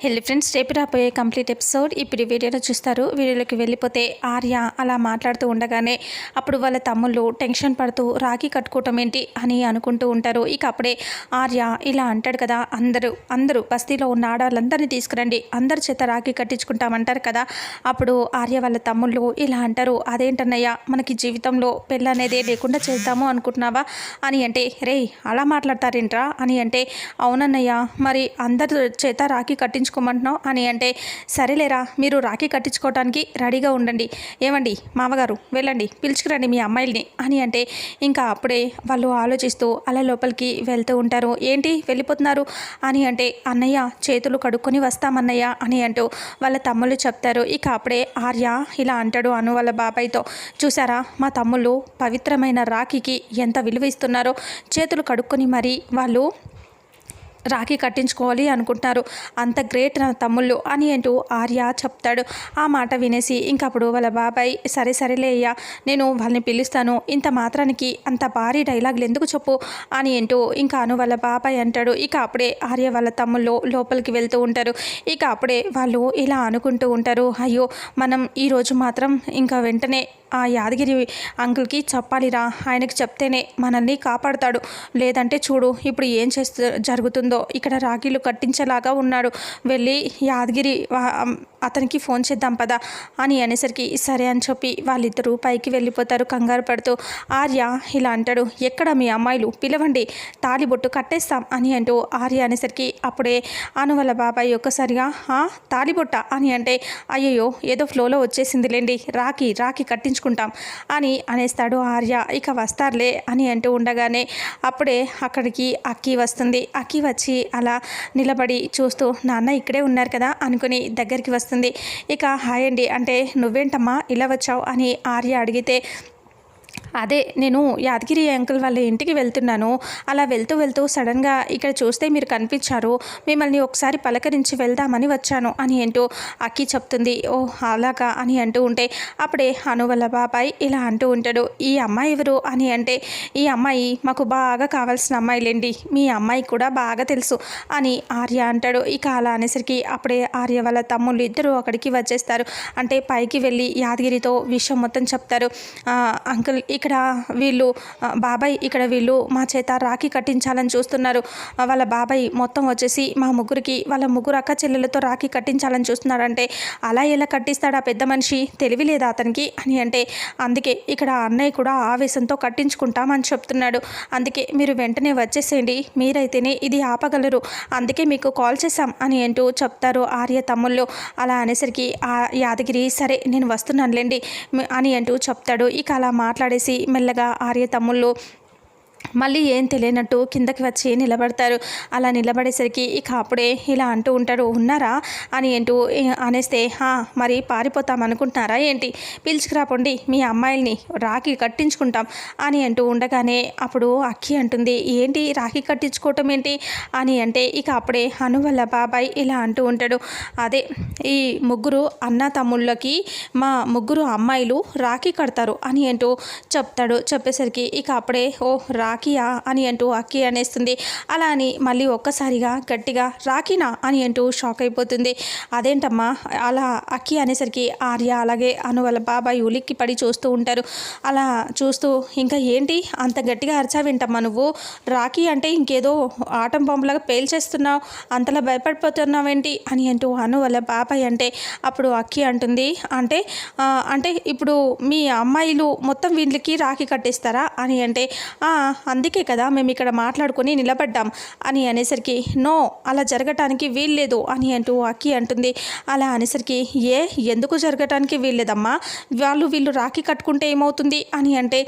హెల్లి friends రేపు రాబోయే complete episode ఇప్పుడు వీడియోలో చూస్తారు. వీడియోలోకి వెళ్ళిపోతే ఆర్య అలా మాట్లాడుతూ ఉండగానే అప్పుడు వాళ్ళ తమ్ముళ్ళు టెన్షన్ పడుతూ రాఖీ కట్టుకోవటం ఏంటి? అని అనుకుంటూ ఉంటారు. ఇక అప్పుడే ఆర్య ఇలా అంటాడు కదా అందరూ అందరూ బస్తీలో ఉన్న ఆడవాళ్ళందరినీ తీసుకురండి. అందరి చేత రాఖీ కట్టించుకుంటామంటారు కదా. అప్పుడు ఆర్య వాళ్ళ తమ్ముళ్ళు ఇలా అంటారు అదేంటన్నయ్యా మనకి జీవితంలో పెళ్ళి అనేది లేకుండా చేద్దాము అనుకుంటున్నావా? అని అంటే రే అలా మాట్లాడతారేంట్రా? అని అంటే అవునన్నయ్య మరి అందరి చేత రాఖీ కట్టించుకోమంటున్నావు అని అంటే సరేలేరా మీరు రాఖీ కట్టించుకోవటానికి రెడీగా ఉండండి. ఏమండి? మామగారు వెళ్ళండి. పిలుచుకురండి మీ అమ్మాయిల్ని. అని అంటే ఇంకా అప్పుడే వాళ్ళు ఆలోచిస్తూ అలా లోపలికి వెళ్తూ ఉంటారు. ఏంటి? వెళ్ళిపోతున్నారు? అని అంటే అన్నయ్య చేతులు కడుక్కొని వస్తామన్నయ్య అని అంటూ వాళ్ళ తమ్ముళ్ళు చెప్తారు. ఇక అప్పుడే ఆర్య ఇలా అంటాడు అను వాళ్ళ బాబాయ్తో. చూసారా మా తమ్ముళ్ళు పవిత్రమైన రాఖీకి ఎంత విలువ ఇస్తున్నారో? చేతులు కడుక్కొని మరి వాళ్ళు రాఖీ కట్టించుకోవాలి అనుకుంటున్నారు. అంత గ్రేట్ నా తమ్ముళ్ళు అని అంటూ ఆర్య చెప్తాడు. ఆ మాట వినేసి ఇంకప్పుడు వాళ్ళ బాబాయ్ సరే సరేలే అయ్యా నేను వాళ్ళని పిలుస్తాను. ఇంత మాత్రానికి అంత భారీ డైలాగులు ఎందుకు చెప్పు అని అంటూ ఇంకా అను వాళ్ళ బాబాయ్ అంటాడు. ఇక అప్పుడే ఆర్య వాళ్ళ తమ్ముళ్ళు లోపలికి వెళ్తూ ఉంటారు. ఇక అప్పుడే వాళ్ళు ఇలా అనుకుంటూ ఉంటారు. అయ్యో మనం ఈరోజు మాత్రం ఇంకా వెంటనే ఆ యాదగిరి అంకుల్కి చెప్పాలిరా. ఆయనకి చెప్తేనే మనల్ని కాపాడతాడు. లేదంటే చూడు ఇప్పుడు ఏం చేస్తూ జరుగుతుందో. ఇక్కడ రాఖీలు కట్టించేలాగా ఉన్నాడు. వెళ్ళి యాదగిరి అతనికి ఫోన్ చేద్దాం పదా అని అనేసరికి సరే అని చెప్పి వాళ్ళిద్దరూ పైకి వెళ్ళిపోతారు కంగారు పడుతూ. ఆర్య ఇలా అంటాడు ఎక్కడ మీ అమ్మాయిలు? పిలవండి. తాలిబొట్టు కట్టేస్తాం అని అంటూ ఆర్య అనేసరికి అప్పుడే అను వాళ్ళ బాబాయ్ ఒక్కసారిగా "ఆ, తాలిబొట్ట అని అంటే అయ్యయ్యో ఏదో ఫ్లోలో వచ్చేసిందిలేండి. రాఖీ రాఖీ కట్టించుకుంటాం అని అనేస్తాడు ఆర్య. ఇక వస్తారులే అని అంటూ ఉండగానే అప్పుడే అక్కడికి అక్కి వస్తుంది. అక్కి వచ్చి అలా నిలబడి చూస్తూ నాన్న ఇక్కడే ఉన్నారు కదా అనుకుని దగ్గరికి వస్తుంది. ఇక హాయ్ అండి అంటే నువ్వేంటమ్మా ఇలా వచ్చావు అని ఆర్య అడిగితే అదే నేను యాదగిరి అంకుల్ వాళ్ళ ఇంటికి వెళ్తున్నాను. అలా వెళ్తూ వెళ్తూ సడన్గా ఇక్కడ చూస్తే మీరు కనిపించారు. మిమ్మల్ని ఒకసారి పలకరించి వెళ్దామని వచ్చాను అని అంటూ అక్కి చెప్తుంది. ఓ అలాగా అని అంటూ ఉంటే అప్పుడే అను వాళ్ళ బాబాయ్ ఇలా అంటూ ఉంటాడు. ఈ అమ్మాయి ఎవరు అని అంటే ఈ అమ్మాయి మాకు బాగా కావాల్సిన అమ్మాయిలేండి. మీ అమ్మాయి కూడా బాగా తెలుసు అని ఆర్య అంటాడు. ఇక అలా అనేసరికి అప్పుడే ఆర్య వాళ్ళ తమ్ముళ్ళు ఇద్దరు అక్కడికి వచ్చేస్తారు. అంటే పైకి వెళ్ళి యాదగిరితో విషయం మొత్తం చెప్తారు. అంకుల్ ఇక్కడ వీళ్ళు బాబాయ్ ఇక్కడ వీళ్ళు మా చేత రాఖీ కట్టించాలని చూస్తున్నారు. వాళ్ళ బాబాయ్ మొత్తం వచ్చేసి మా ముగ్గురికి వాళ్ళ ముగ్గురు అక్క చెల్లెలతో రాఖీ కట్టించాలని చూస్తున్నారంటే అలా ఎలా కట్టిస్తాడు ఆ పెద్ద మనిషి? తెలివి లేదా అతనికి? అని అంటే అందుకే ఇక్కడ అన్నయ్య కూడా ఆవేశంతో కట్టించుకుంటామని చెప్తున్నాడు. అందుకే మీరు వెంటనే వచ్చేసేయండి మీరైతేనే ఇది ఆపగలరు. అందుకే మీకు కాల్ చేశాం అని అంటూ చెప్తారు ఆర్య తమ్ముళ్ళు. అలా అనేసరికి ఆ యాదగిరి సరే నేను వస్తున్నానులేండి అని అంటూ చెప్తాడు. ఇక అలా మాట్లాడేసి మెల్లగా ఆర్య తమ్ముళ్ళు మళ్ళీ ఏం తెలియనట్టు కిందకి వచ్చి నిలబడతారు. అలా నిలబడేసరికి ఇక అప్పుడే ఇలా అంటూ ఉంటారు ఉన్నారా? అని అంటూ అనేస్తే మరి పారిపోతాం అనుకుంటున్నారా ఏంటి? పిలుచుకురాపండి మీ అమ్మాయిల్ని రాఖీ కట్టించుకుంటాం. అని అంటూ ఉండగానే అప్పుడు అక్కి అంటుంది ఏంటి రాఖీ కట్టించుకోవటం ఏంటి? అని అంటే ఇక అప్పుడే అను వాళ్ళ బాబాయ్ ఇలా అంటూ ఉంటాడు అదే ఈ ముగ్గురు అన్న తమ్ముళ్ళకి మా ముగ్గురు అమ్మాయిలు రాఖీ కడతారు అని అంటూ చెప్తాడు. చెప్పేసరికి ఇక అప్పుడే ఓ రాఖీయా అని అంటూ అక్కి అనేస్తుంది. అలా అని మళ్ళీ ఒక్కసారిగా గట్టిగా రాఖీనా అని అంటూ షాక్ అయిపోతుంది. అదేంటమ్మా? అలా అక్కి అనేసరికి ఆర్య అలాగే అను వాళ్ళ బాబాయ్ ఉలిక్కి పడి చూస్తూ ఉంటారు. అలా చూస్తూ ఇంకా ఏంటి? అంత గట్టిగా అరిచావేంటమ్మా నువ్వు? రాఖీ అంటే ఇంకేదో ఆటం బాంబులాగా పేల్చేస్తున్నావు. అంతలా భయపడిపోతున్నావేంటి అని అంటూ అను వాళ్ళ బాబాయ్ అంటే అప్పుడు అక్కి అంటుంది. అంటే అంటే ఇప్పుడు మీ అమ్మాయిలు మొత్తం వీళ్ళకి రాఖీ కట్టేస్తారా? అని అంటే అందుకే కదా మేము ఇక్కడ మాట్లాడుకొని నిలబడ్డాం అని అనేసరికి నో అలా జరగటానికి వీల్లేదు అని అంటూ అక్కి అంటుంది. అలా అనేసరికి ఏ ఎందుకు జరగటానికి వీల్లేదమ్మా? వాళ్ళు వీళ్ళు రాఖీ కట్టుకుంటే ఏమవుతుంది? అని అంటే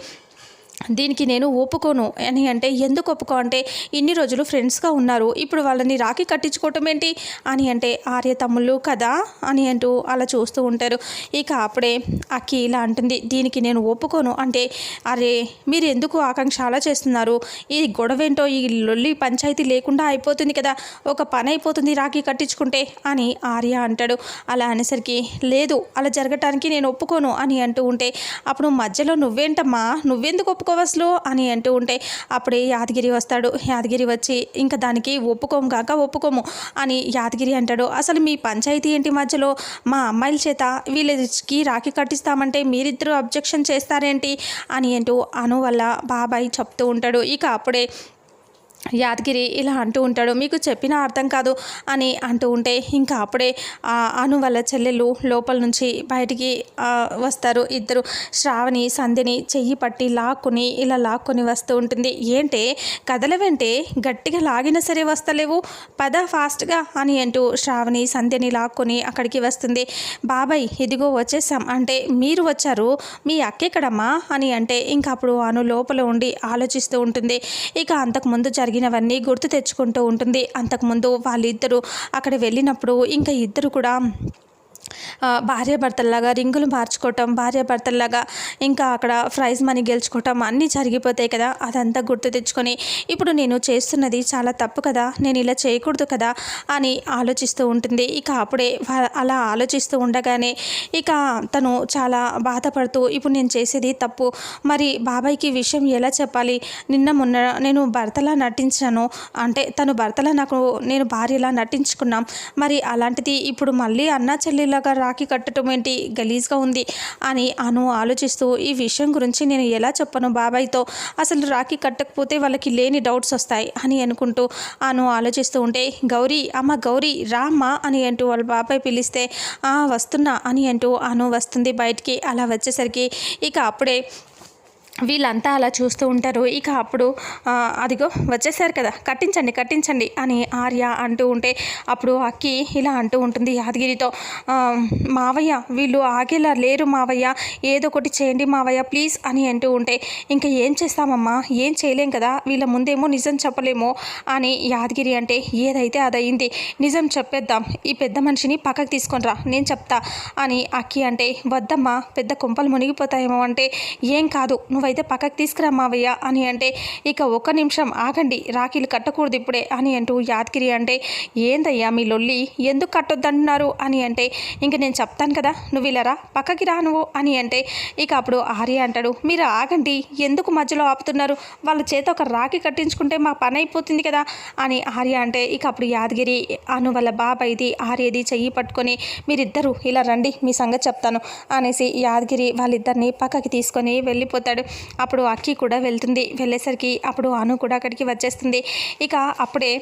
దీనికి నేను ఒప్పుకోను. అని అంటే ఎందుకు ఒప్పుకో అంటే ఇన్ని రోజులు ఫ్రెండ్స్గా ఉన్నారు. ఇప్పుడు వాళ్ళని రాఖీ కట్టించుకోవటం ఏంటి? అని అంటే ఆర్య తమ్ముళ్ళు కదా? అని అంటూ అలా చూస్తూ ఉంటారు. ఇక అప్పుడే అక్కి ఇలా అంటుంది దీనికి నేను ఒప్పుకోను. అంటే అరే మీరు ఎందుకు ఆకాంక్ష అలా చేస్తున్నారు? ఈ గొడవ ఏంటో ఈ లొల్లి పంచాయతీ లేకుండా అయిపోతుంది కదా. ఒక పని అయిపోతుంది రాఖీ కట్టించుకుంటే అని ఆర్య అంటాడు. అలా అనేసరికి లేదు అలా జరగటానికి నేను ఒప్పుకోను అని అంటూ ఉంటే అప్పుడు మధ్యలో నువ్వేంటమ్మా? నువ్వెందుకు ఒప్పుకో ఒప్పుకోవసలు అని అంటూ ఉంటే అప్పుడే యాదగిరి వస్తాడు. యాదగిరి వచ్చి ఇంకా దానికి ఒప్పుకోము కాక ఒప్పుకోము అని యాదగిరి అంటాడు. అసలు మీ పంచాయతీ ఏంటి మధ్యలో? మా అమ్మాయిల చేత వీళ్ళకి రాఖీ కట్టిస్తామంటే మీరిద్దరూ అబ్జెక్షన్ చేస్తారేంటి? అని అంటూ అను వల్ల బాబాయ్ చెప్తూ ఉంటాడు. ఇక అప్పుడే యాదగిరి ఇలా అంటూ ఉంటాడు. మీకు చెప్పిన అర్థం కాదు అని అంటూ ఉంటే ఇంకా అప్పుడే అను వాళ్ళ చెల్లెలు లోపల నుంచి బయటికి వస్తారు. ఇద్దరు శ్రావణి సంధ్యని చెయ్యి పట్టి లాక్కుని ఇలా లాక్కొని వస్తూ ఉంటుంది. ఏంటే కదలవంటే గట్టిగా లాగినా సరే వస్తలేవు. పద ఫాస్ట్గా అని అంటూ శ్రావణి సంధ్యని లాక్కొని అక్కడికి వస్తుంది. బాబాయ్ ఇదిగో వచ్చేసాం. అంటే మీరు వచ్చారు. మీ అక్కెక్కడమ్మా అని అంటే ఇంకా అప్పుడు అను లోపల ఉండి ఆలోచిస్తూ ఉంటుంది. ఇక అంతకుముందు జరిగినవన్నీ గుర్తు తెచ్చుకుంటూ ఉంటుంది. అంతకుముందు వాళ్ళిద్దరూ అక్కడ వెళ్ళినప్పుడు ఇంకా ఇద్దరు కూడా భార్యాభర్తల్లాగా రింగులు మార్చుకోవటం భార్యాభర్తల్లాగా ఇంకా అక్కడ ప్రైజ్ మనీ గెలుచుకోవటం అన్నీ జరిగిపోతాయి కదా. అదంతా గుర్తు తెచ్చుకొని ఇప్పుడు నేను చేస్తున్నది చాలా తప్పు కదా నేను ఇలా చేయకూడదు కదా అని ఆలోచిస్తూ ఉంటుంది. ఇక అప్పుడే అలా ఆలోచిస్తూ ఉండగానే ఇక తను చాలా బాధపడుతూ ఇప్పుడు నేను చేసేది తప్పు. మరి బాబాయ్కి విషయం ఎలా చెప్పాలి? నిన్న మొన్న నేను భర్తలా నటించాను. అంటే తను భర్తలా నాకు నేను భార్యలా నటించుకున్నాం. మరి అలాంటిది ఇప్పుడు మళ్ళీ అన్నా ఇలాగా రాఖీ కట్టడం ఏంటి? గలీజ్గా ఉంది అని అను ఆలోచిస్తూ ఈ విషయం గురించి నేను ఎలా చెప్పను బాబాయ్తో? అసలు రాఖీ కట్టకపోతే వాళ్ళకి లేని డౌట్స్ వస్తాయి అని అనుకుంటూ అను ఆలోచిస్తూ ఉంటే గౌరీ అమ్మ గౌరీ రామ్మా అని అంటూ వాళ్ళ బాబాయ్ పిలిస్తే "ఆ, వస్తున్నా అని అంటూ అను వస్తుంది బయటికి. అలా వచ్చేసరికి ఇక అప్పుడే వీళ్ళంతా అలా చూస్తూ ఉంటారు. ఇక అప్పుడు అదిగో వచ్చేసారు కదా కట్టించండి కట్టించండి అని ఆర్య అంటూ ఉంటే అప్పుడు అక్కి ఇలా అంటూ ఉంటుంది యాదగిరితో మావయ్య వీళ్ళు ఆగేలా లేరు మావయ్య ఏదో ఒకటి చేయండి మావయ్య ప్లీజ్ అని అంటూ ఉంటే ఇంకా ఏం చేస్తామమ్మా ఏం చేయలేం కదా వీళ్ళ ముందేమో నిజం చెప్పలేము అని యాదగిరి అంటే ఏదైతే అదయింది నిజం చెప్పేద్దాం ఈ పెద్ద మనిషిని పక్కకు తీసుకొని రా నేను చెప్తా అని అక్కి అంటే వద్దమ్మా పెద్ద కుంపలు మునిగిపోతాయేమో అంటే ఏం కాదు అయితే పక్కకు తీసుకురా మావయ్య అని అంటే ఇక ఒక్క నిమిషం ఆగండి రాఖీలు కట్టకూడదు ఇప్పుడే అని అంటూ యాదగిరి అంటే ఏందయ్యా మీ లొల్లి ఎందుకు కట్టొద్దంటున్నారు? అని అంటే ఇంక నేను చెప్తాను కదా నువ్వు ఇలారా పక్కకి రా నువ్వు అని అంటే ఇక అప్పుడు ఆర్య అంటాడు మీరు ఆగండి ఎందుకు మధ్యలో ఆపుతున్నారు? వాళ్ళ చేత ఒక రాఖీ కట్టించుకుంటే మా పని అయిపోతుంది కదా అని ఆర్య అంటే ఇక అప్పుడు యాదగిరి అను వాళ్ళ బాబాయిది ఆర్యది చెయ్యి పట్టుకొని మీరిద్దరూ ఇలా రండి మీ సంగతి చెప్తాను అనేసి యాదగిరి వాళ్ళిద్దరిని పక్కకి తీసుకొని వెళ్ళిపోతాడు. అప్పుడు అక్కి కూడా వెళ్తుంది. వెళ్ళేసరికి అప్పుడు అను కూడా అక్కడికి వచ్చేస్తుంది. ఇక అప్పుడే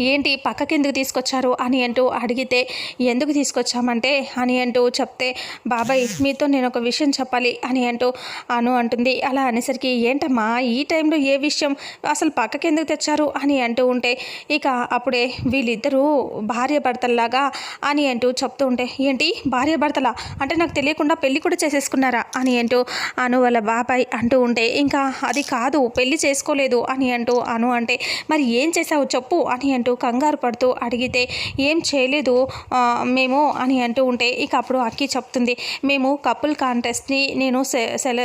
ఏంటి పక్కకి ఎందుకు తీసుకొచ్చారు? అని అంటూ అడిగితే ఎందుకు తీసుకొచ్చామంటే? అని అంటూ చెప్తే బాబాయ్ మీతో నేను ఒక విషయం చెప్పాలి అని అంటూ అను అంటుంది. అలా అనేసరికి ఏంటమ్మా ఈ టైంలో ఏ విషయం? అసలు పక్కకి ఎందుకు తెచ్చారు? అని అంటూ ఉంటే ఇక అప్పుడే వీళ్ళిద్దరూ భార్య భర్తల్లాగా అని అంటూ చెప్తూ ఉంటే ఏంటి భార్య భర్తలా? అంటే నాకు తెలియకుండా పెళ్ళి కూడా చేసేసుకున్నారా? అని అంటూ అను వాళ్ళ బాబాయ్ అంటూ ఉంటే ఇంకా అది కాదు పెళ్ళి చేసుకోలేదు అని అంటూ అను అంటే మరి ఏం చేసావు చెప్పు అని అంటూ అంటూ కంగారు పడుతూ అడిగితే ఏం చేయలేదు మేము అని అంటూ ఉంటే ఇక అప్పుడు అక్కి చెప్తుంది మేము కపుల్ కాంటెస్ట్ని నేను సె సెల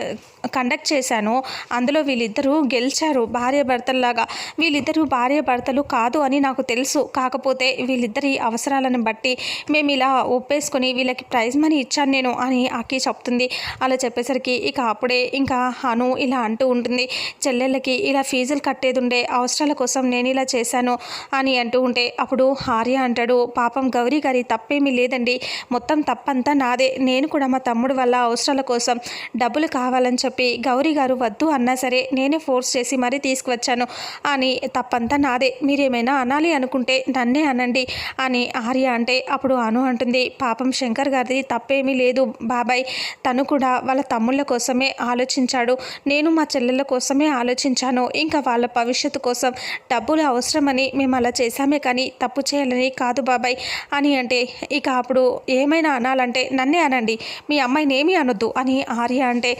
కండక్ట్ చేశాను. అందులో వీళ్ళిద్దరూ గెలిచారు భార్య భర్తల్లాగా. వీళ్ళిద్దరూ భార్య భర్తలు కాదు అని నాకు తెలుసు. కాకపోతే వీళ్ళిద్దరి అవసరాలను బట్టి మేము ఇలా ఒప్పేసుకొని వీళ్ళకి ప్రైజ్ మనీ ఇచ్చాను నేను అని అక్కి చెప్తుంది. అలా చెప్పేసరికి ఇక అప్పుడే ఇంకా అను ఇలా అంటూ ఉంటుంది చెల్లెళ్ళకి ఇలా ఫీజులు కట్టేది ఉండే అవసరాల కోసం నేను ఇలా చేశాను అని అని అంటూ ఉంటే అప్పుడు ఆర్య అంటాడు పాపం గౌరీ గారి తప్పేమీ లేదండి. మొత్తం తప్పంతా నాదే. నేను కూడా మా తమ్ముడు వల్ల అవసరాల కోసం డబ్బులు కావాలని చెప్పి గౌరీ గారు వద్దు అన్నా సరే నేనే ఫోర్స్ చేసి మరీ తీసుకువచ్చాను. అని తప్పంతా నాదే. మీరేమైనా అనాలి అనుకుంటే నన్నే అనండి అని ఆర్య అంటే అప్పుడు అను అంటుంది. పాపం శంకర్ గారిది తప్పేమీ లేదు బాబాయ్. తను కూడా వాళ్ళ తమ్ముళ్ళ కోసమే ఆలోచించాడు. నేను మా చెల్లెళ్ళ కోసమే ఆలోచించాను. ఇంకా వాళ్ళ భవిష్యత్తు కోసం డబ్బులు అవసరమని మేము అలా చేశామే కానీ తప్పు చేయాలని కాదు బాబాయ్ అని అంటే ఇక అప్పుడు ఏమైనా అనాలంటే నన్నే అనండి. మీ అమ్మాయిని ఏమీ అనొద్దు అని ఆర్య అంటే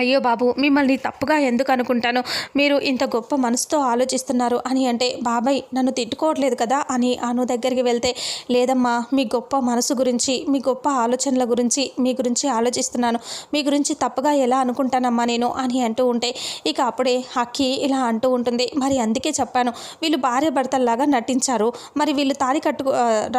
అయ్యో బాబు మిమ్మల్ని తప్పుగా ఎందుకు అనుకుంటాను? మీరు ఇంత గొప్ప మనసుతో ఆలోచిస్తున్నారు అని అంటే బాబాయ్ నన్ను తిట్టుకోవట్లేదు కదా అని అను దగ్గరికి వెళ్తే లేదమ్మా మీ గొప్ప మనసు గురించి మీ గొప్ప ఆలోచనల గురించి మీ గురించి ఆలోచిస్తున్నాను. మీ గురించి తప్పుగా ఎలా అనుకుంటానమ్మా నేను అని అంటూ ఉంటే ఇక అప్పుడే హక్కి ఇలా అంటూ ఉంటుంది మరి అందుకే చెప్పాను వీళ్ళు భార్య భర్తల్లాగా నటించారు. మరి వీళ్ళు తాళి కట్టు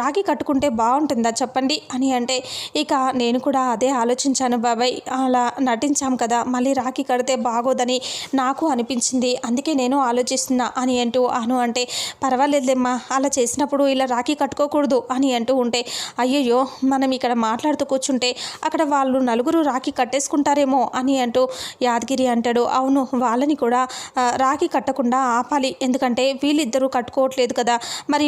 రాగి కట్టుకుంటే బాగుంటుందా చెప్పండి అని అంటే ఇక నేను కూడా అదే ఆలోచించాను బాబాయ్ అలా నటించాం కదా మళ్ళీ రాఖీ కడితే బాగోదని నాకు అనిపించింది. అందుకే నేను ఆలోచిస్తున్నా అని అంటూ అను అంటే పర్వాలేదులేమ్మా అలా చేసినప్పుడు ఇలా రాఖీ కట్టుకోకూడదు అని అంటూ ఉంటే అయ్యయ్యో మనం ఇక్కడ మాట్లాడుతూ కూర్చుంటే అక్కడ వాళ్ళు నలుగురు రాఖీ కట్టేసుకుంటారేమో అని అంటూ యాదగిరి అంటాడు. అవును వాళ్ళని కూడా రాఖీ కట్టకుండా ఆపాలి. ఎందుకంటే వీళ్ళిద్దరూ కట్టుకోవట్లేదు కదా. మరి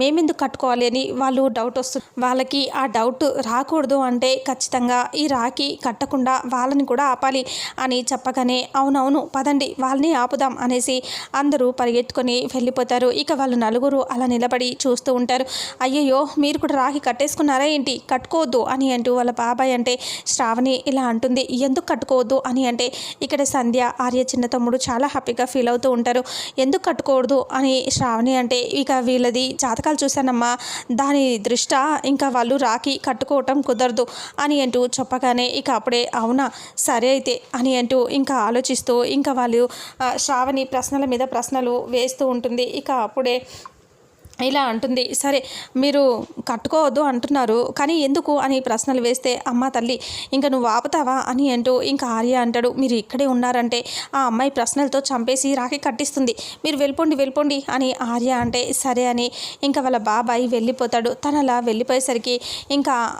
మేమెందుకు కట్టుకోవాలి అని వాళ్ళు డౌట్ వస్తుంది వాళ్ళకి ఆ డౌట్ రాకూడదు అంటే ఖచ్చితంగా ఈ రాఖీ కట్టకుండా వాళ్ళని కూడా ఆపాలి. అని చెప్పగానే అవునవును పదండి వాళ్ళని ఆపుదాం అనేసి అందరూ పరిగెత్తుకొని వెళ్ళిపోతారు. ఇక వాళ్ళు నలుగురు అలా నిలబడి చూస్తూ ఉంటారు. అయ్యయ్యో మీరు కూడా రాఖీ కట్టేసుకున్నారా ఏంటి? కట్టుకోవద్దు అని అంటూ వాళ్ళ బాబాయ్ అంటే శ్రావణి ఇలా అంటుంది ఎందుకు కట్టుకోవద్దు? అని అంటే ఇక్కడ సంధ్య ఆర్య చిన్న తమ్ముడు చాలా హ్యాపీగా ఫీల్ అవుతూ ఉంటారు. ఎందుకు కట్టుకోవద్దు? అని శ్రావణి అంటే ఇక వీళ్ళది జాతకాలు చూశానమ్మా దాని దృష్ట్యా ఇంకా వాళ్ళు రాఖీ కట్టుకోవటం కుదరదు అని అంటూ చెప్పగానే ఇక అప్పుడే అవునా సరే అయితే అని అంటూ ఇంకా ఆలోచిస్తూ ఇంకా వాళ్ళు శ్రావణి ప్రశ్నల మీద ప్రశ్నలు వేస్తూ ఉంటుంది. ఇక అప్పుడే ఇలా అంటుంది. సరే మీరు కట్టుకోవద్దు అంటున్నారు. కానీ ఎందుకు? అని ప్రశ్నలు వేస్తే అమ్మ తల్లి ఇంకా నువ్వు ఆపుతావా? అని అంటూ ఇంకా ఆర్య అంటాడు మీరు ఇక్కడే ఉన్నారంటే ఆ అమ్మాయి ప్రశ్నలతో చంపేసి రాఖీ కట్టిస్తుంది. మీరు వెళ్ళిపోండి వెళ్ళిపోండి అని ఆర్య అంటే సరే అని ఇంకా వాళ్ళ బాబాయ్ వెళ్ళిపోతాడు. తను అలా వెళ్ళిపోయేసరికి ఇంకా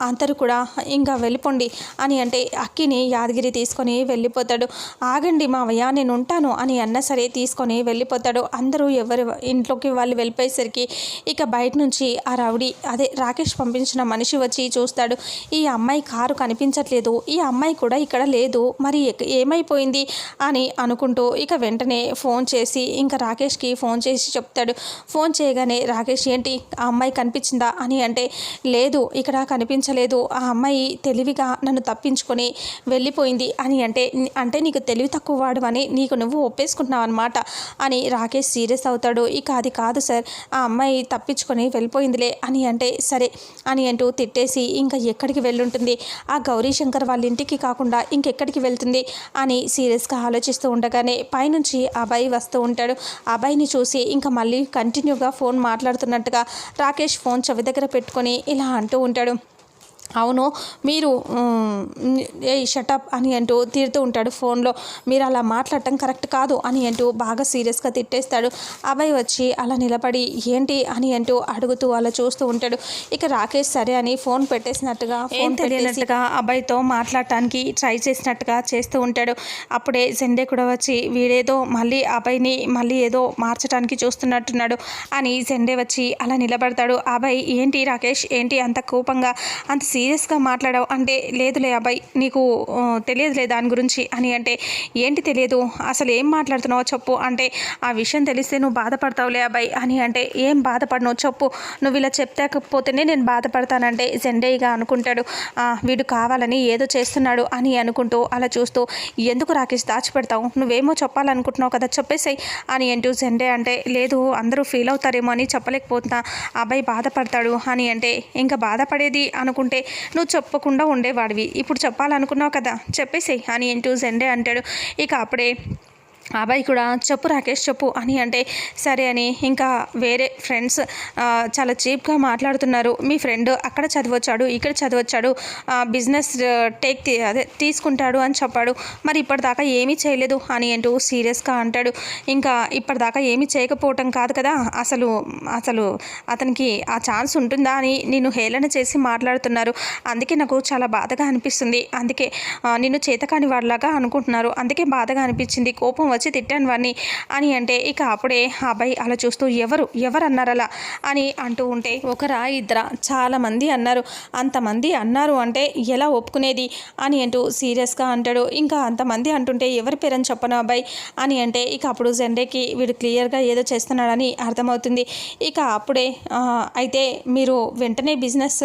అందరు అందరూ కూడా ఇంకా వెళ్ళిపోండి అని అంటే అక్కిని యాదగిరి తీసుకొని వెళ్ళిపోతాడు. ఆగండి మావయ్య నేను ఉంటాను అని అన్న సరే తీసుకొని వెళ్ళిపోతాడు. అందరూ ఎవరు ఇంట్లోకి వాళ్ళు వెళ్ళిపోయి వెళ్ళిపోయేసరికి ఇక బయట నుంచి ఆ రౌడీ అదే రాకేష్ పంపించిన మనిషి వచ్చి చూస్తాడు ఈ అమ్మాయి కారు కనిపించట్లేదు ఈ అమ్మాయి కూడా ఇక్కడ లేదు మరి ఎక్- ఏమైపోయింది అని అనుకుంటూ ఇక వెంటనే ఫోన్ చేసి ఇంకా రాకేష్కి ఫోన్ చేసి చెప్తాడు. ఫోన్ చేయగానే రాకేష్ ఏంటి ఆ అమ్మాయి కనిపించిందా? అని అంటే లేదు ఇక్కడ కనిపించలేదు ఆ అమ్మాయి తెలివిగా నన్ను తప్పించుకొని వెళ్ళిపోయింది అని అంటే అంటే నీకు తెలివి తక్కువ వాడు అని నీకు నువ్వు ఒప్పేసుకుంటున్నావు అనమాట అని రాకేష్ సీరియస్ అవుతాడు. ఇక అది కాదు సార్ ఆ అమ్మాయి తప్పించుకొని వెళ్ళిపోయిందిలే అని అంటే సరే అని అంటూ తిట్టేసి ఇంకా ఎక్కడికి వెళ్ళుంటుంది? ఆ గౌరీ శంకర్ వాళ్ళ ఇంటికి కాకుండా ఇంకెక్కడికి వెళ్తుంది? అని సీరియస్గా ఆలోచిస్తూ ఉండగానే పైనుంచి అబ్బాయి వస్తూ ఉంటాడు. అబ్బాయిని చూసి ఇంకా మళ్ళీ కంటిన్యూగా ఫోన్ మాట్లాడుతున్నట్టుగా రాకేష్ ఫోన్ చెవి దగ్గర పెట్టుకొని ఇలా అంటూ ఉంటాడు. అవును మీరు ఏ షటప్ అని అంటూ తిడుతూ ఉంటాడు ఫోన్లో. మీరు అలా మాట్లాడటం కరెక్ట్ కాదు అని అంటూ బాగా సీరియస్గా తిట్టేస్తాడు. అబ్బాయి వచ్చి అలా నిలబడి ఏంటి? అని అంటూ అడుగుతూ అలా చూస్తూ ఉంటాడు. ఇక రాకేష్ సరే అని ఫోన్ పెట్టేసినట్టుగా ఫోన్ తెలియనట్టుగా అబ్బాయితో మాట్లాడటానికి ట్రై చేసినట్టుగా చేస్తూ ఉంటాడు. అప్పుడే జెండే కూడా వచ్చి వీడేదో మళ్ళీ అబ్బాయిని మళ్ళీ ఏదో మార్చడానికి చూస్తున్నట్టున్నాడు అని జెండే వచ్చి అలా నిలబడతాడు. అబ్బాయి ఏంటి రాకేష్? ఏంటి అంత కోపంగా? అంత సీరియస్గా మాట్లాడావు అంటే లేదులే అబ్బాయి నీకు తెలియదులే దాని గురించి అని అంటే ఏంటి తెలియదు అసలు ఏం మాట్లాడుతున్నావో చెప్పు అంటే ఆ విషయం తెలిస్తే నువ్వు బాధపడతావులే అబ్బాయి అని అంటే ఏం బాధపడను చెప్పు నువ్వు ఇలా చెప్తాకపోతేనే నేను బాధపడతానంటే జెండేగా అనుకుంటాడు. వీడు కావాలని ఏదో చేస్తున్నాడు అని అనుకుంటూ అలా చూస్తూ ఎందుకు రాకేష్ దాచిపెడతావు నువ్వేమో చెప్పాలనుకుంటున్నావు కదా చెప్పేసాయి అని అంటూ జెండే అంటే లేదు అందరూ ఫీల్ అవుతారేమో అని చెప్పలేకపోతున్నా అబ్బాయి బాధపడతాడు అని అంటే ఇంకా బాధపడేది అనుకుంటే నువ్వు చెప్పకుండా ఉండేవాడివి. ఇప్పుడు చెప్పాలనుకున్నావు కదా చెప్పేసేయ్ అని ఇంటూ జెండే అంటాడు. ఇక అప్పుడే అబ్బాయి కూడా చెప్పు రాకేష్ చెప్పు అని అంటే సరే అని ఇంకా వేరే ఫ్రెండ్స్ చాలా చీప్గా మాట్లాడుతున్నారు. మీ ఫ్రెండ్ అక్కడ చదివచ్చాడు ఇక్కడ చదివచ్చాడు బిజినెస్ టేక్ తీ- అదే తీసుకుంటాడు అని చెప్పాడు. మరి ఇప్పటిదాకా ఏమీ చేయలేదు అని అంటూ సీరియస్గా అంటాడు. ఇంకా ఇప్పటిదాకా ఏమీ చేయకపోవటం కాదు కదా అసలు అసలు అతనికి ఆ ఛాన్స్ ఉంటుందా అని నేను హేళన చేసి మాట్లాడుతున్నారు. అందుకే నాకు చాలా బాధగా అనిపిస్తుంది. అందుకే నిన్ను చేతకాని వాడిలాగా అనుకుంటున్నారు. అందుకే బాధగా అనిపించింది కోపం వచ్చి తిట్టాను వాడిని అని అంటే ఇక అప్పుడే ఆ అబ్బాయి అలా చూస్తూ ఎవరు? ఎవరు అన్నారు అలా అని అంటూ ఉంటే ఒకరా ఇద్దరా? చాలామంది అన్నారు. అంతమంది అన్నారు అంటే ఎలా ఒప్పుకునేది? అని అంటూ సీరియస్గా అంటాడు. ఇంకా అంతమంది అంటుంటే ఎవరి పేరని చెప్పను అబ్బాయి? అని అంటే ఇక అప్పుడు జెండేకి వీడు క్లియర్గా ఏదో చేస్తున్నాడని అర్థమవుతుంది. ఇక అప్పుడే అయితే మీరు వెంటనే బిజినెస్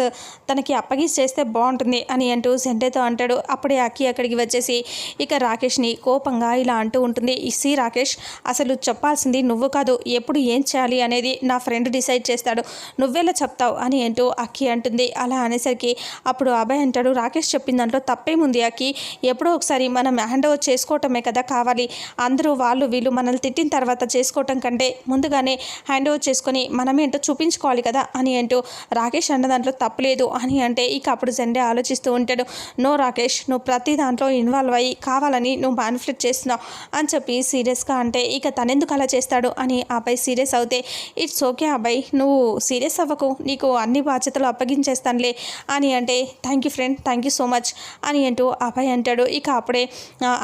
తనకి అప్పగిస్ చేస్తే బాగుంటుంది అని అంటూ జెండేతో అంటాడు. అప్పుడే అక్కి అక్కడికి వచ్చేసి ఇక రాకేష్ని కోపంగా ఇలా అంటూ ఉంటుంది. సి రాకేష్ అసలు చెప్పాల్సింది నువ్వు కాదు ఎప్పుడు ఏం చేయాలి అనేది నా ఫ్రెండ్ డిసైడ్ చేస్తాడు. నువ్వెలా చెప్తావు అని అంటూ అక్కి అంటుంది. అలా అనేసరికి అప్పుడు అభయ్ అంటాడు రాకేష్ చెప్పిన దాంట్లో తప్పేముంది అక్కి ఎప్పుడో ఒకసారి మనం హ్యాండ్ ఓవర్ చేసుకోవటమే కదా కావాలి. అందరూ వాళ్ళు వీళ్ళు మనల్ని తిట్టిన తర్వాత చేసుకోవటం కంటే ముందుగానే హ్యాండ్ ఓవర్ చేసుకొని మనమేంటో చూపించుకోవాలి కదా అని అంటూ రాకేష్ అన్న దాంట్లో తప్పలేదు అని అంటే ఇక అప్పుడు జెండే ఆలోచిస్తూ ఉంటాడు. నో రాకేష్ నువ్వు ప్రతి దాంట్లో ఇన్వాల్వ్ అయ్యి కావాలని నువ్వు మ్యానిఫ్లెక్ట్ చేస్తున్నావు అని చెప్పి సీరియస్గా అంటే ఇక తనెందుకు అలా చేస్తాడు? అని అబ్బాయి సీరియస్ అవుతే ఇట్స్ ఓకే అబ్బాయి నువ్వు సీరియస్ అవ్వకు నీకు అన్ని బాధ్యతలు అప్పగించేస్తానులే అని అంటే thank you friend thank you so much అని అంటూ అబ్బాయి అంటాడు. ఇక అప్పుడే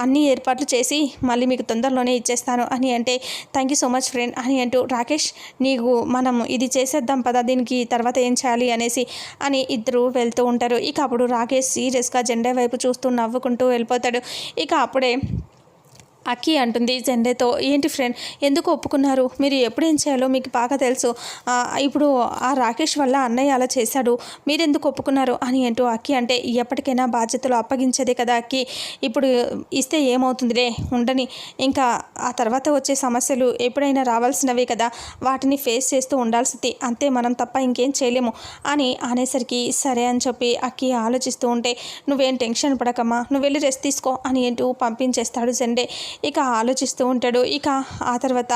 అన్ని ఏర్పాట్లు చేసి మళ్ళీ మీకు తొందరలోనే ఇచ్చేస్తాను అని అంటే thank you so much friend అని అంటూ రాకేష్ నీకు మనం ఇది చేసేద్దాం పదా దీనికి తర్వాత ఏం చేయాలి అనేసి అని ఇద్దరు వెళ్తూ ఉంటారు. ఇక అప్పుడు రాకేష్ సీరియస్గా జెండా వైపు చూస్తూ నవ్వుకుంటూ వెళ్ళిపోతాడు. ఇక అప్పుడే అక్కి అంటుంది జెండేతో ఏంటి ఫ్రెండ్ ఎందుకు ఒప్పుకున్నారు? మీరు ఎప్పుడు ఏం చేయాలో మీకు బాగా తెలుసు. ఇప్పుడు ఆ రాకేష్ వల్ల అన్నయ్య అలా చేశాడు. మీరు ఎందుకు ఒప్పుకున్నారు? అని అంటూ అక్కి అంటే ఎప్పటికైనా బాధ్యతలు అప్పగించేదే కదా అక్కి. ఇప్పుడు ఇస్తే ఏమవుతుందిలే? ఉండని. ఇంకా ఆ తర్వాత వచ్చే సమస్యలు ఎప్పుడైనా రావాల్సినవే కదా. వాటిని ఫేస్ చేస్తూ ఉండాల్సింది. అంతే మనం తప్ప ఇంకేం చేయలేము. అని అనేసరికి సరే అని చెప్పి అక్కి ఆలోచిస్తూ ఉంటే నువ్వేం టెన్షన్ పడకమ్మా. నువ్వు వెళ్ళి రెస్ట్ తీసుకో అని ఏంటూ పంపించేస్తాడు జెండే. ఇక ఆలోచిస్తూ ఉంటాడు. ఇక ఆ తర్వాత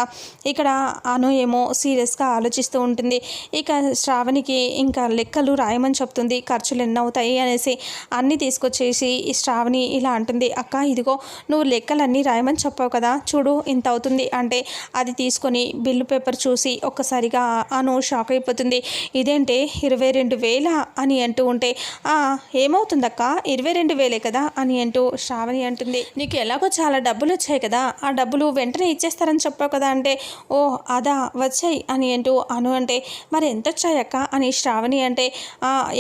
ఇక్కడ అను ఏమో సీరియస్గా ఆలోచిస్తూ ఉంటుంది. ఇక శ్రావణికి ఇంకా లెక్కలు రాయమని చెప్తుంది. ఖర్చులు ఎన్ని అవుతాయి అనేసి అన్నీ తీసుకొచ్చేసి ఈ శ్రావణి ఇలా అంటుంది. అక్క ఇదిగో నువ్వు లెక్కలన్నీ రాయమని చెప్పావు కదా చూడు ఇంత అవుతుంది. అంటే అది తీసుకొని బిల్లు పేపర్ చూసి ఒక్కసారిగా అను షాక్ అయిపోతుంది. ఇదేంటే ఇరవై రెండు వేల అని అంటూ ఉంటే ఏమవుతుందక్క? ఇరవై రెండు వేలే కదా అని అంటూ శ్రావణి అంటుంది. నీకు ఎలాగో చాలా డబ్బులు వచ్చాయి. వచ్చాయి కదా ఆ డబ్బులు వెంటనే ఇచ్చేస్తారని చెప్పావు కదా అంటే ఓ అదా వచ్చాయి అని అంటూ అను అంటే మరి ఎంత వచ్చాయక్క అని శ్రావణి అంటే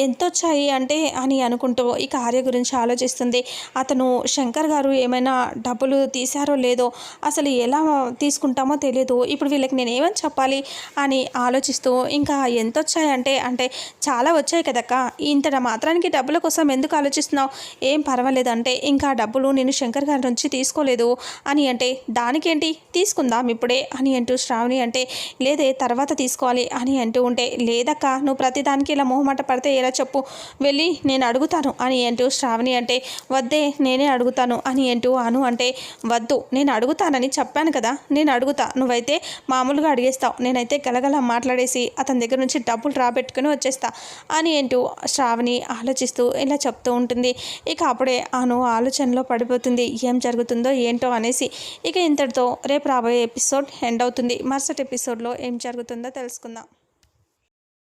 ఎంత వచ్చాయి అంటే అని అనుకుంటూ ఈ కార్య గురించి ఆలోచిస్తుంది. అతను శంకర్ గారు ఏమైనా డబ్బులు తీశారో లేదో అసలు ఎలా తీసుకుంటామో తెలియదు ఇప్పుడు వీళ్ళకి నేను ఏమని చెప్పాలి అని ఆలోచిస్తూ ఇంకా ఎంత వచ్చాయంటే అంటే చాలా వచ్చాయి కదక్క. ఇంత మాత్రానికి డబ్బుల కోసం ఎందుకు ఆలోచిస్తున్నావు? ఏం పర్వాలేదు అంటే ఇంకా డబ్బులు నేను శంకర్ గారి నుంచి తీసుకోలేదు. అని అంటే దానికేంటి? తీసుకుందాం ఇప్పుడే అని అంటూ శ్రావణి అంటే లేదే తర్వాత తీసుకోవాలి అని అంటూ ఉంటే లేదక్క నువ్వు ప్రతిదానికి ఇలా మొహమాట పడితే ఎలా చెప్పు? వెళ్ళి నేను అడుగుతాను అని అంటూ శ్రావణి అంటే వద్దే నేనే అడుగుతాను అని అంటూ అను అంటే వద్దు నేను అడుగుతానని చెప్పాను కదా నేను అడుగుతా. నువ్వైతే మామూలుగా అడిగేస్తావు. నేనైతే గలగల మాట్లాడేసి అతని దగ్గర నుంచి డబ్బులు రాబెట్టుకుని వచ్చేస్తా అని అంటూ శ్రావణి ఆలోచిస్తూ ఇలా చెప్తూ ఉంటుంది. ఇక అప్పుడే అను ఆలోచనలో పడిపోతుంది. ఏం జరుగుతుందో ఏంటో అని అనేసి ఇక ఇంతటితో రేపు రాబోయే ఎపిసోడ్ ఎండ్ అవుతుంది. మరుసటి ఎపిసోడ్లో ఏం జరుగుతుందో తెలుసుకుందాం.